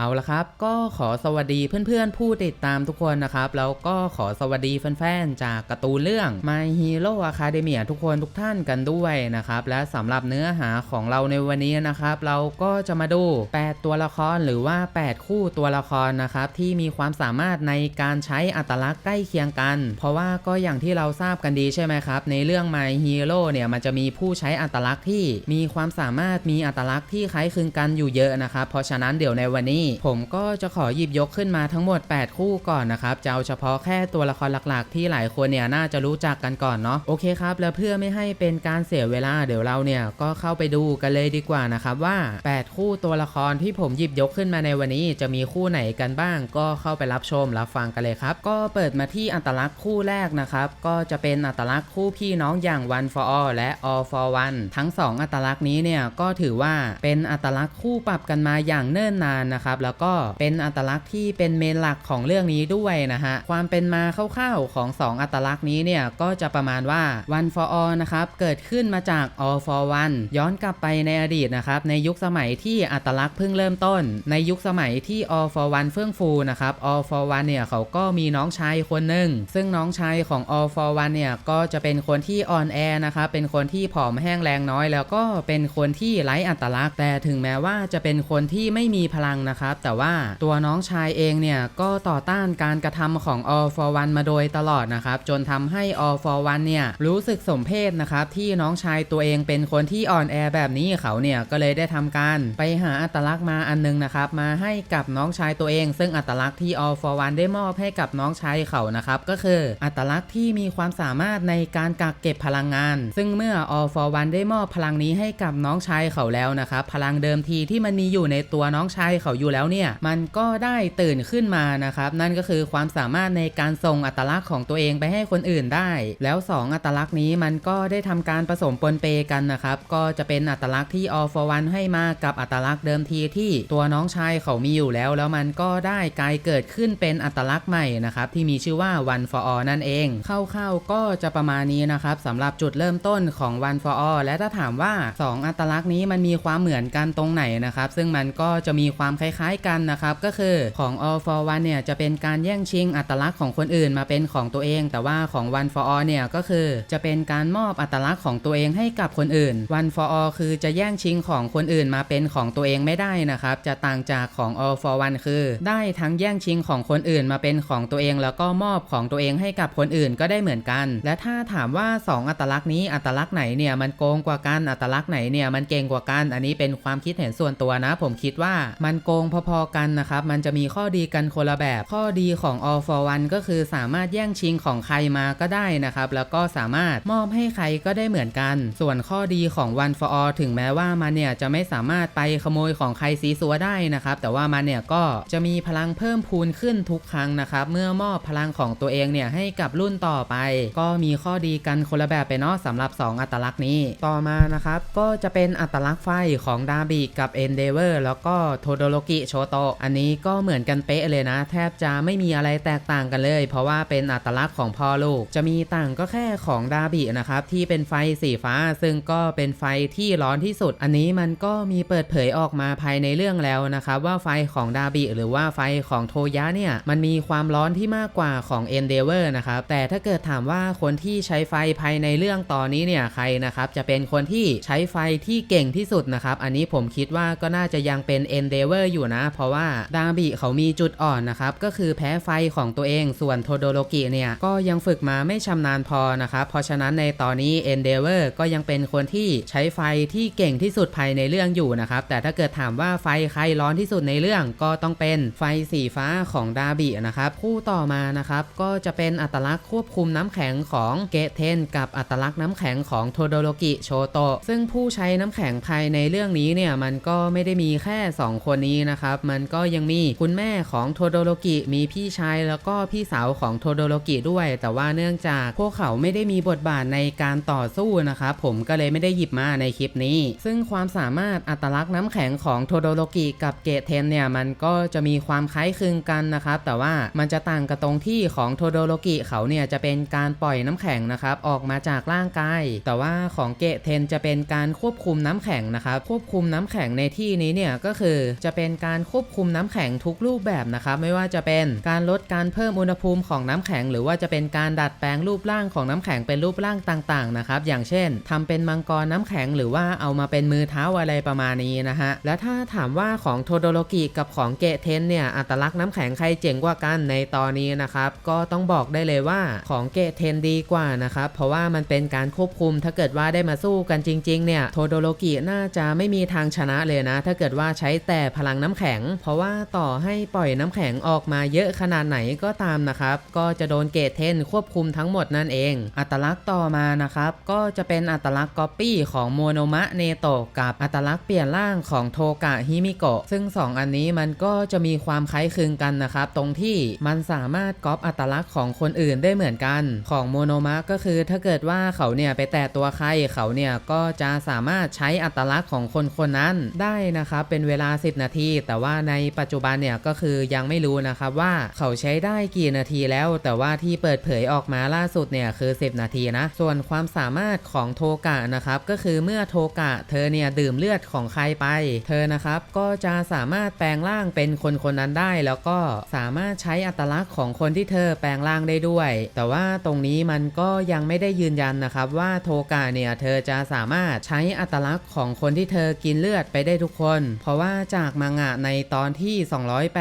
เอาละครับ ก็ขอสวัสดีเพื่อนๆ ผู้ติดตามทุกคนนะครับ แล้วก็ขอสวัสดีแฟนๆ จากการ์ตูนเรื่อง My Hero Academia ทุกคนทุกท่านกันด้วยนะครับ และสำหรับเนื้อหาของเราในวันนี้นะครับ เราก็จะมาดู 8 ตัวละครหรือว่า 8 คู่ตัวละครนะครับ ที่มีความสามารถในการใช้อัตลักษณ์ใกล้เคียงกัน เพราะว่าก็อย่างที่เราทราบกันดีใช่ไหมครับ ในเรื่อง My Hero เนี่ยมันจะมีผู้ใช้อัตลักษณ์ที่มีความสามารถมีอัตลักษณ์ที่คล้ายคลึงกันอยู่เยอะนะครับ เพราะฉะนั้นเดี๋ยวในวันนี้ผมก็จะขอหยิบยกขึ้นมาทั้งหมด 8 คู่ก่อนนะครับจะเอาเฉพาะแค่ตัวละครหลักๆ ที่หลายคนเนี่ยน่าจะรู้จักกันก่อนเนาะโอเคครับ แล้วเพื่อไม่ให้เป็นการเสียเวลาเดี๋ยวเราเนี่ยก็เข้าไปดูกันเลยดีกว่านะครับว่า 8 คู่ตัวละครที่ผมหยิบยกขึ้นมาในวันนี้จะมีคู่ไหนกันบ้าง ก็เข้าไปรับชมรับฟังกันเลยครับ ก็เปิดมาที่อัตลักษณ์คู่แรกนะครับก็จะเป็นอัตลักษณ์คู่พี่น้องอย่าง one for all และ all for one ทั้ง 2 อัตลักษณ์นี้เนี่ยก็ถือว่าเป็นอัตลักษณ์คู่ปรับกันมาอย่างเนิ่นนานนะครับแล้วก็เป็นอัตลักษณ์ที่เป็นเมนหลักของเรื่องนี้ด้วยนะฮะความเป็นมาคร่าวๆของ 2 อัตลักษณ์นี้เนี่ยก็จะประมาณว่า one for all นะครับเกิดขึ้นมาจาก all for one ย้อนกลับไปในอดีตนะครับในยุคสมัยที่อัตลักษณ์เพิ่งเริ่มต้น ในยุคสมัยที่ all for one เฟื่องฟูนะครับ all for one เนี่ยเขาก็มีน้องชายคนหนึ่งซึ่งน้องชายของ all for one เนี่ยก็จะเป็นคนที่อ่อนแอนะครับเป็นคนที่ผอมแห้งแรงน้อย แล้วก็เป็นคนที่ไร้อัตลักษณ์ แต่ถึงแม้ว่าจะเป็นคนที่ไม่มีพลังนะครับแต่ว่าตัวน้องชายเองเนี่ยก็ต่อต้านการกระทำของ all for one มาโดยตลอดนะครับ จนทำให้ all for one เนี่ยรู้สึกสมเพศนะครับ ที่น้องชายตัวเองเป็นคนที่อ่อนแอแบบนี้เขาเนี่ยก็เลยได้ทำการไปหาอัตลักษณ์มาอันนึงนะครับ มาให้กับน้องชายตัวเอง ซึ่งอัตลักษณ์ที่ all for one ได้มอบให้กับน้องชายเขานะครับก็คืออัตลักษณ์ที่มีความสามารถในการกักเก็บพลังงาน ซึ่งเมื่อ all for one ได้มอบพลังนี้ให้กับน้องชายเขาแล้วนะครับพลังเดิมทีที่มันมีอยู่ในตัวน้องชายเขาอยู่แล้วเนี่ยมันก็ได้ตื่นขึ้นมานะครับนั่นก็คือความสามารถในการส่งอัตลักษณ์ของตัวเองไปให้คนอื่นได้ แล้ว 2 อัตลักษณ์นี้มันก็ได้ทำการผสมปนเปกันนะครับก็จะเป็นอัตลักษณ์ที่ all for one ให้มากับอัตลักษณ์เดิมทีที่ตัวน้องชายเขามีอยู่แล้ว แล้วมันก็ได้กลายเกิดขึ้นเป็นอัตลักษณ์ใหม่นะครับที่มีชื่อว่า one for all นั่นเองคร่าๆก็จะประมาณนี้นะครับสำหรับจุดเริ่มต้นของ one for all และถ้าถามว่า 2 อัตลักษณ์นี้มันมีความเหมือนกันตรงไหนนะครับซึ่งมันก็จะมีความคล้ายๆกันนะครับก็คือของ all for one เนี่ยจะเป็นการแย่งชิงอัตลักษณ์ของคนอื่นมาเป็นของตัวเอง แต่ว่าของ one for all เนี่ยก็คือจะเป็นการมอบอัตลักษณ์ของตัวเองให้กับคนอื่น one for all คือจะแย่งชิงของคนอื่นมาเป็นของตัวเองไม่ได้นะครับจะต่างจากของ all for one คือ ได้ทั้งแย่งชิงของคนอื่นมาเป็นของตัวเอง แล้วก็มอบของตัวเองให้กับคนอื่นก็ได้เหมือนกัน และถ้าถามว่า 2 อัตลักษณ์นี้อัตลักษณ์ไหนเนี่ยมันโกงกว่ากันอัตลักษณ์ไหนเนี่ยมันเก่งกว่ากัน อันนี้เป็นความคิดเห็นส่วนตัวนะ ผมคิดว่ามันโกงพอๆกันนะครับมันจะมีข้อดีกันคนละแบบ ข้อดีของ all for one ก็คือสามารถแย่งชิงของใครมาก็ได้นะครับแล้วก็สามารถมอบให้ใครก็ได้เหมือนกัน ส่วนข้อดีของ one for all ถึงแม้ว่ามันเนี่ยจะไม่สามารถไปขโมยของใครซีซัวได้นะครับแต่ว่ามันเนี่ยก็จะมีพลังเพิ่มพูนขึ้นทุกครั้งนะครับเมื่อมอบพลังของตัวเองเนี่ยให้กับรุ่นต่อไป ก็มีข้อดีกันคนละแบบไปเนาะสำหรับ 2 อัตลักษณ์นี้ต่อมานะครับก็จะเป็นอัตลักษณ์ไฟของดาบิกับเอนเดเวอร์แล้วก็โทโดโรกิโชโตอันนี้ก็เหมือนกันเป๊ะเลยนะ แทบจะไม่มีอะไรแตกต่างกันเลย เพราะว่าเป็นอัตลักษณ์ของพ่อลูก จะมีต่างก็แค่ของดาบินะครับที่เป็นไฟสีฟ้า ซึ่งก็เป็นไฟที่ร้อนที่สุด อันนี้มันก็มีเปิดเผยออกมาภายในเรื่องแล้วนะครับว่าไฟของดาบิหรือว่าไฟของโทยะเนี่ยมันมีความร้อนที่มากกว่าของเอนเดเวอร์นะครับแต่ถ้าเกิดถามว่าคนที่ใช้ไฟภายในเรื่องตอนนี้เนี่ยใครนะครับจะเป็นคนที่ใช้ไฟที่เก่งที่สุดนะครับอันนี้ผมคิดว่าก็น่าจะยังเป็นเอนเดเวอร์อยู่นะ เพราะว่าดาบิเขามีจุดอ่อนนะครับ ก็คือแพ้ไฟของตัวเอง ส่วนโทโดโรกิเนี่ยก็ยังฝึกมาไม่ชำนาญพอนะครับ เพราะฉะนั้นในตอนนี้เอนเดเวอร์ก็ยังเป็นคนที่ใช้ไฟที่เก่งที่สุดภายในเรื่องอยู่นะครับ แต่ถ้าเกิดถามว่าไฟใครร้อนที่สุดในเรื่องก็ต้องเป็นไฟสีฟ้าของดาบินะครับ คู่ต่อมานะครับก็จะเป็นอัตลักษณ์ควบคุมน้ำแข็งของเกเทน กับอัตลักษณ์น้ำแข็งของโทโดโรกิโชโตะซึ่งผู้ใช้น้ำแข็งภายในเรื่องนี้เนี่ยมันก็ไม่ได้มีแค่ 2 คนนี้นะครับมันก็ยังมีคุณแม่ของโทโดโรกิมีพี่ชายแล้วก็พี่สาวของโทโดโรกิด้วย แต่ว่าเนื่องจากพวกเขาไม่ได้มีบทบาทในการต่อสู้นะครับผมก็เลยไม่ได้หยิบมาในคลิปนี้ ซึ่งความสามารถอัตลักษณ์น้ำแข็งของโทโดโรกิกับเกเทนเนี่ยมันก็จะมีความคล้ายคลึงกันนะครับแต่ว่ามันจะต่างกับตรงที่ของโทโดโรกิเขาเนี่ยจะเป็นการปล่อยน้ำแข็งนะครับออกมาจากร่างกาย แต่ว่าของเกเทนจะเป็นการควบคุมน้ำแข็งนะครับควบคุมน้ำแข็งในที่นี้เนี่ยก็คือจะเป็นการการควบคุมน้ำแข็งทุกรูปแบบนะครับไม่ว่าจะเป็นการลดการเพิ่มอุณหภูมิของน้ำแข็ง หรือว่าจะเป็นการดัดแปลงรูปร่างของน้ำแข็งเป็นรูปร่างต่างๆนะครับอย่างเช่นทำเป็นมังกรน้ำแข็งหรือว่าเอามาเป็นมือเท้าอะไรประมาณนี้นะฮะและถ้าถามว่าของโทโดโรกิกับของเกะเทนเนี่ยอัตลักษณ์น้ำแข็งใครเจ๋งกว่ากันในตอนนี้นะครับก็ต้องบอกได้เลยว่าของเกะเทนดีกว่านะครับเพราะว่ามันเป็นการควบคุมถ้าเกิดว่าได้มาสู้กันจริงๆเนี่ยโทโดโรกิน่าจะไม่มีทางชนะเลยนะ ถ้าเกิดว่าใช้แต่พลังน้ำแข็งเพราะว่าต่อให้ปล่อยน้ำแข็งออกมาเยอะขนาดไหนก็ตามนะครับ ก็จะโดนเกตเทนควบคุมทั้งหมดนั่นเอง อัตลักษณ์ต่อมานะครับ ก็จะเป็นอัตลักษณ์ก๊อปปี้ของโมโนมะเนโตะกับอัตลักษณ์เปลี่ยนร่างของโทกะฮิมิโกะซึ่ง 2 อันนี้มันก็จะมีความคล้ายคลึงกันนะครับ ตรงที่มันสามารถก๊อปอัตลักษณ์ของคนอื่นได้เหมือนกัน ของโมโนมะก็คือถ้าเกิดว่าเขาเนี่ยไปแตะตัวใครเขาเนี่ยก็จะสามารถใช้อัตลักษณ์ของคนคนนั้นได้นะครับ เป็นเวลา 10 นาทีแต่ว่าในปัจจุบันเนี่ยก็คือยังไม่รู้นะครับว่าเขาใช้ได้กี่นาทีแล้ว แต่ว่าที่เปิดเผยออกมาล่าสุดเนี่ยคือ 10 นาทีนะ ส่วนความสามารถของโทกะนะครับก็คือเมื่อโทกะ เธอเนี่ยดื่มเลือดของใครไป เธอนะครับก็จะสามารถแปลงร่างเป็นคนคนนั้นได้ แล้วก็สามารถใช้อัตลักษณ์ของคนที่เธอแปลงร่างได้ด้วย แต่ว่าตรงนี้มันก็ยังไม่ได้ยืนยันนะครับว่าโทกะเนี่ยเธอจะสามารถใช้อัตลักษณ์ของคนที่เธอกินเลือดไปได้ทุกคน เพราะว่าจากมังงะในตอนที่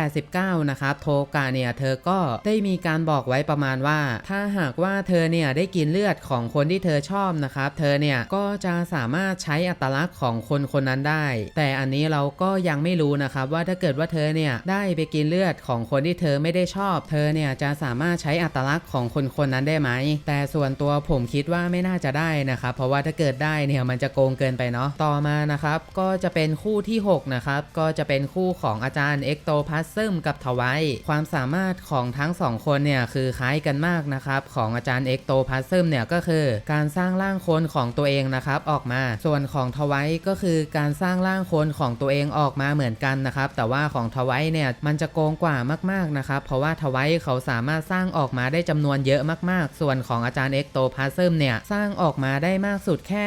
289 นะครับ โทกะเนี่ยเธอก็ได้มีการบอกไว้ประมาณว่า ถ้าหากว่าเธอเนี่ยได้กินเลือดของคนที่เธอชอบนะครับ เธอเนี่ยก็จะสามารถใช้อัตลักษณ์ของคนคนนั้นได้ แต่อันนี้เราก็ยังไม่รู้นะครับว่าถ้าเกิดว่าเธอเนี่ยได้ไปกินเลือดของคนที่เธอไม่ได้ชอบ เธอเนี่ยจะสามารถใช้อัตลักษณ์ของคนคนนั้นได้ไหม แต่ส่วนตัวผมคิดว่าไม่น่าจะได้นะครับ เพราะว่าถ้าเกิดได้เนี่ยมันจะโกงเกินไปเนาะ ต่อมานะครับก็จะเป็นคู่ที่ 6 นะครับ ก็จะเป็นคู่ของอาจารย์เอ็กโตพัสซึมกับทวายความสามารถของทั้งสองคนเนี่ยคือคล้ายกันมากนะครับของอาจารย์เอ็กโตพัสซึมเนี่ยก็คือ การสร้างร่างคนของตัวเองนะครับออกมา ส่วนของทวายก็คือการสร้างร่างคนของตัวเองออกมาเหมือนกันนะครับแต่ว่าของทวายเนี่ยมันจะโกงกว่ามากๆนะครับเพราะว่าทวายเขาสามารถสร้างออกมาได้จำนวนเยอะมากๆ ส่วนของอาจารย์เอ็กโตพัสซึมเนี่ยสร้างออกมาได้มากสุดแค่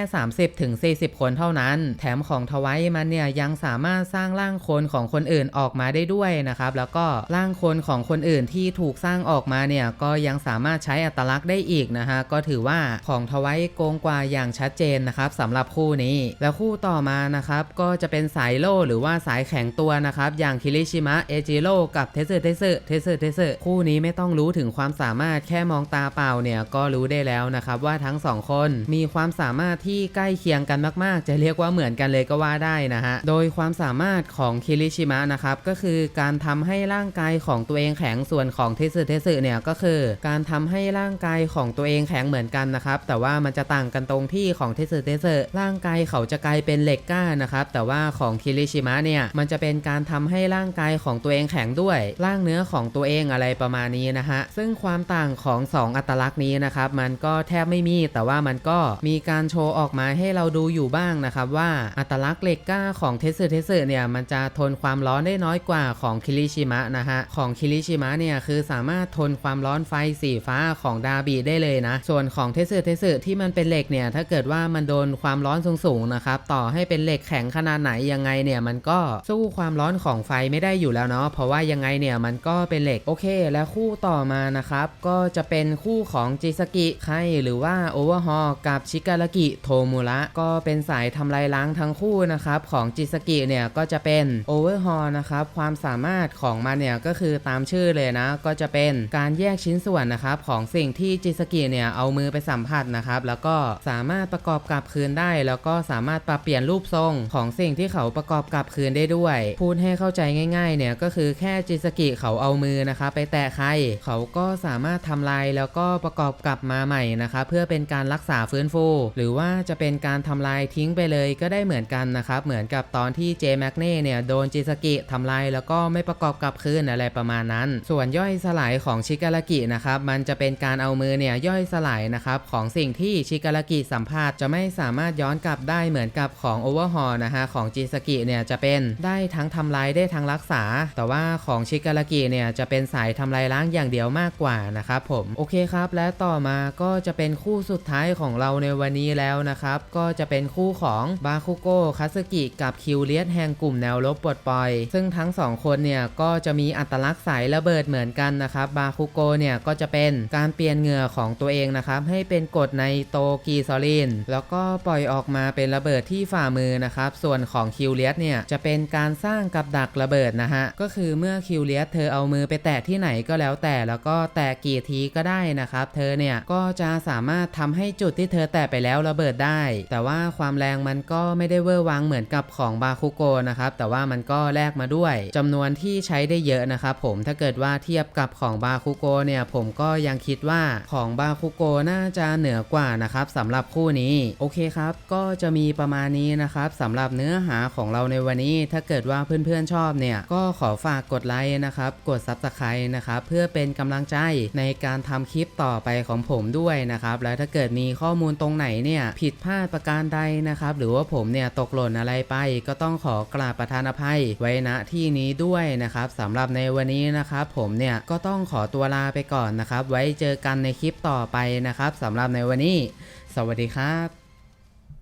30-40 คนเท่านั้น แถมของทวายมันเนี่ยยังสามารถสร้างร่างคนของคนอื่นออกมาได้ด้วยนะครับ แล้วก็ร่างคนของคนอื่นที่ถูกสร้างออกมาเนี่ยก็ยังสามารถใช้อัตลักษณ์ได้อีกนะฮะก็ถือว่าของทวายโกงกว่าอย่างชัดเจนนะครับสำหรับคู่นี้ แล้วคู่ต่อมานะครับก็จะเป็นสายโล่หรือว่าสายแข็งตัวนะครับอย่างคิริชิมะเอจิโร่กับเทสึเทสึเทสึเทสึคู่นี้ไม่ต้องรู้ถึงความสามารถแค่มองตาเปล่าเนี่ยก็รู้ได้แล้วนะครับว่าทั้งสองคนมีความสามารถที่ใกล้เคียงกันมาก ๆ จะเรียกว่าเหมือนกันเลยก็ว่าได้นะฮะโดยความสามารถของคิริชิมะนะครับก็คือการทำให้ร่างกายของตัวเองแข็งส่วนของเทสึเทสึเนี่ยก็คือ การทำให้ร่างกายของตัวเองแข็งเหมือนกันนะครับแต่ว่ามันจะต่างกันตรงที่ของเทสึเทสึร่างกายเขาจะกลายเป็นเหล็กก้านนะครับแต่ว่าของคิริชิมะเนี่ยมันจะเป็นการทำให้ร่างกายของตัวเองแข็งด้วย ร่างเนื้อของตัวเองอะไรประมาณนี้นะฮะซึ่งความต่างของ 2 อัตลักษณ์นี้นะครับมันก็แทบไม่มี แต่ว่ามันก็มีการโชว์ออกมาให้เราดูอยู่บ้างนะครับว่าอัตลักษณ์เหล็กก้าของเทสึเทสึเนี่ยมันจะทนความร้อนได้น้อยกว่าของคิริชิมะนะฮะ ของคิริชิมะเนี่ยคือสามารถทนความร้อนไฟสีฟ้าของดาบีได้เลยนะ ส่วนของเทสึเทสึที่มันเป็นเหล็กเนี่ยถ้าเกิดว่ามันโดนความร้อนสูงๆนะครับต่อให้เป็นเหล็กแข็งขนาดไหนยังไงเนี่ยมันก็สู้ความร้อนของไฟไม่ได้อยู่แล้วเนาะเพราะว่ายังไงเนี่ยมันก็เป็นเหล็กโอเค แล้วคู่ต่อมานะครับก็จะเป็นคู่ของจิสกิไคหรือว่าโอเวอร์ฮอกับชิการากิโทมุระก็เป็นสายทำลายล้างทั้งคู่นะครับของจิสกิเนี่ยก็จะเป็นโอเวอร์ฮอนะครับ ความสามารถของมันเนี่ยก็คือตามชื่อเลยนะ ก็จะเป็นการแยกชิ้นส่วนนะครับ ของสิ่งที่จิสกิเนี่ยเอามือไปสัมผัสนะครับ แล้วก็สามารถประกอบกลับคืนได้ แล้วก็สามารถปรับเปลี่ยนรูปทรงของสิ่งที่เขาประกอบกลับคืนได้ด้วย พูดให้เข้าใจง่าย ๆ เนี่ยก็คือแค่จิสกิเขาเอามือนะครับไปแตะใครเขาก็สามารถทำลายแล้วก็ประกอบกลับมาใหม่นะครับเพื่อเป็นการรักษาฟื้นฟู หรือว่าจะเป็นการทำลายทิ้งไปเลยก็ได้เหมือนกันนะครับเหมือนกับตอนที่เจแมกเน่เนี่ยโดนจิสกิทำลายแล้วก็ไม่ประกอบกลับคืนอะไรประมาณนั้น ส่วนย่อยสลายของชิการากินะครับมันจะเป็นการเอามือเนี่ยย่อยสลายนะครับของสิ่งที่ชิการากิสัมผัสจะไม่สามารถย้อนกลับได้เหมือนกับของโอเวอร์ฮอนะฮะของจิสกิเนี่ยจะเป็นได้ทั้งทำลายได้ทั้งรักษา แต่ว่าของชิการากิเนี่ยจะเป็นสายทำลายล้างอย่างเดียวมากกว่านะครับผมโอเคครับ และต่อมาก็จะเป็นคู่สุดท้ายของเราในวันนี้แล้วนะครับก็จะเป็นคู่ของบาคุโกคาสึกิกับคิวเลียสแห่งกลุ่มแนวรบปลดปอย ซึ่งทั้งสองคนเนี่ยก็จะมีอัตลักษณ์สายระเบิดเหมือนกันนะครับบาคุโกเนี่ยก็จะเป็นการเปลี่ยนเหงื่อของตัวเองนะครับให้เป็นกรดในโตกีซอลิน แล้วก็ปล่อยออกมาเป็นระเบิดที่ฝ่ามือนะครับส่วนของคิวเลียสเนี่ยจะเป็นการสร้างกับดักระเบิดนะฮะก็คือเมื่อคิวเลียสเธอเอามือไปแตะที่ไหนก็แล้วแต่แล้วก็แตะกี่ทีก็ได้นะครับเธอเนี่ยก็จะสามารถทำให้จุดที่เธอแตะไปแล้วระเบิดได้ แต่ว่าความแรงมันก็ไม่ได้เวอร์วังเหมือนกับของบาคุโกนะครับแต่ว่ามันก็็แลกมาด้วยจำนวนที่ใช้ได้เยอะนะครับผมถ้าเกิดว่าเทียบกับของบาคุโกเนี่ยผมก็ยังคิดว่าของบาคุโกน่าจะเหนือกว่านะครับสำหรับคู่นี้โอเคครับก็จะมีประมาณนี้นะครับสำหรับเนื้อหาของเราในวันนี้ ถ้าเกิดว่าเพื่อนๆชอบเนี่ยก็ขอฝากกดไลค์นะครับกด Subscribe นะครับเพื่อเป็นกำลังใจในการทำคลิปต่อไปของผมด้วยนะครับแล้วถ้าเกิดมีข้อมูลตรงไหนเนี่ยผิดพลาดประการใดนะครับหรือว่าผมเนี่ยตกหล่นอะไรไปก็ต้องขอกราบประทานอภัยไว้ณที่นี้ด้วยนะครับสำหรับในวันนี้นะครับผมเนี่ยก็ต้องขอตัวลาไปก่อนนะครับ ไว้เจอกันในคลิปต่อไปนะครับสำหรับในวันนี้ สวัสดีครับ